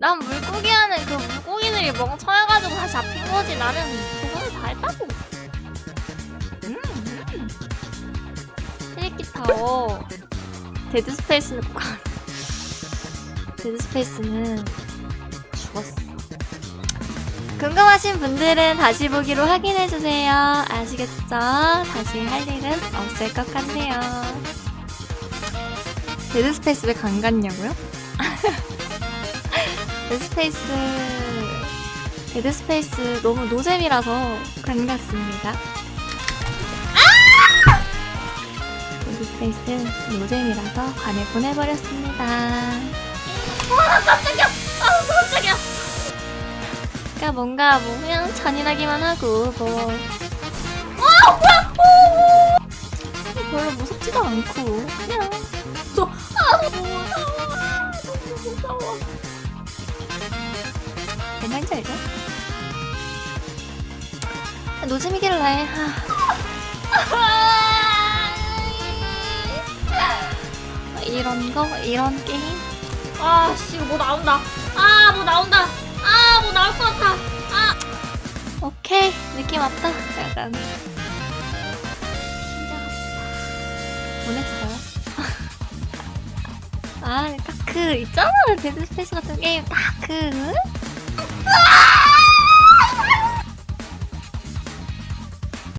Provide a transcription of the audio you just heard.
난 물고기 하는 그 물고기들이 멍청해가지고 다시 잡힌 거지. 나는 최선을 다했다고. 음, 음. 트리키타워. 데드 스페이스는 꼭 안- 데드 스페이스는 죽었어. 궁금하신 분들은 다시 보기로 확인해주세요. 아시겠죠? 다시 할 일은 없을 것 같네요. 데드 스페이스 왜간 갔냐고요? 데드 스페이스 데드 스페이스 너무 노잼이라서 간 갔습니다. 데드 스페이스 노잼이라서 관을 보내버렸습니다. 와 깜짝이야! 아 깜짝이야! 그러니까 뭔가 뭐 그냥 잔인하기만 하고 뭐. 아 뭐야! 오! 별로 무섭지도 않고 그냥 저 아, 너무 무서워. 아, 너무 무서워. 뭔 말인지? 알죠? 노잼이길래 하... 이런 거 이런 게임? 아씨 뭐 나온다. 아 뭐 나온다. 아 뭐 나올 것 같아. 아. 오케이. 느낌 왔다. 약간. 보냈어요? 아, 딱그 있잖아. 데드 스페이스 같은 게임. 딱그 아!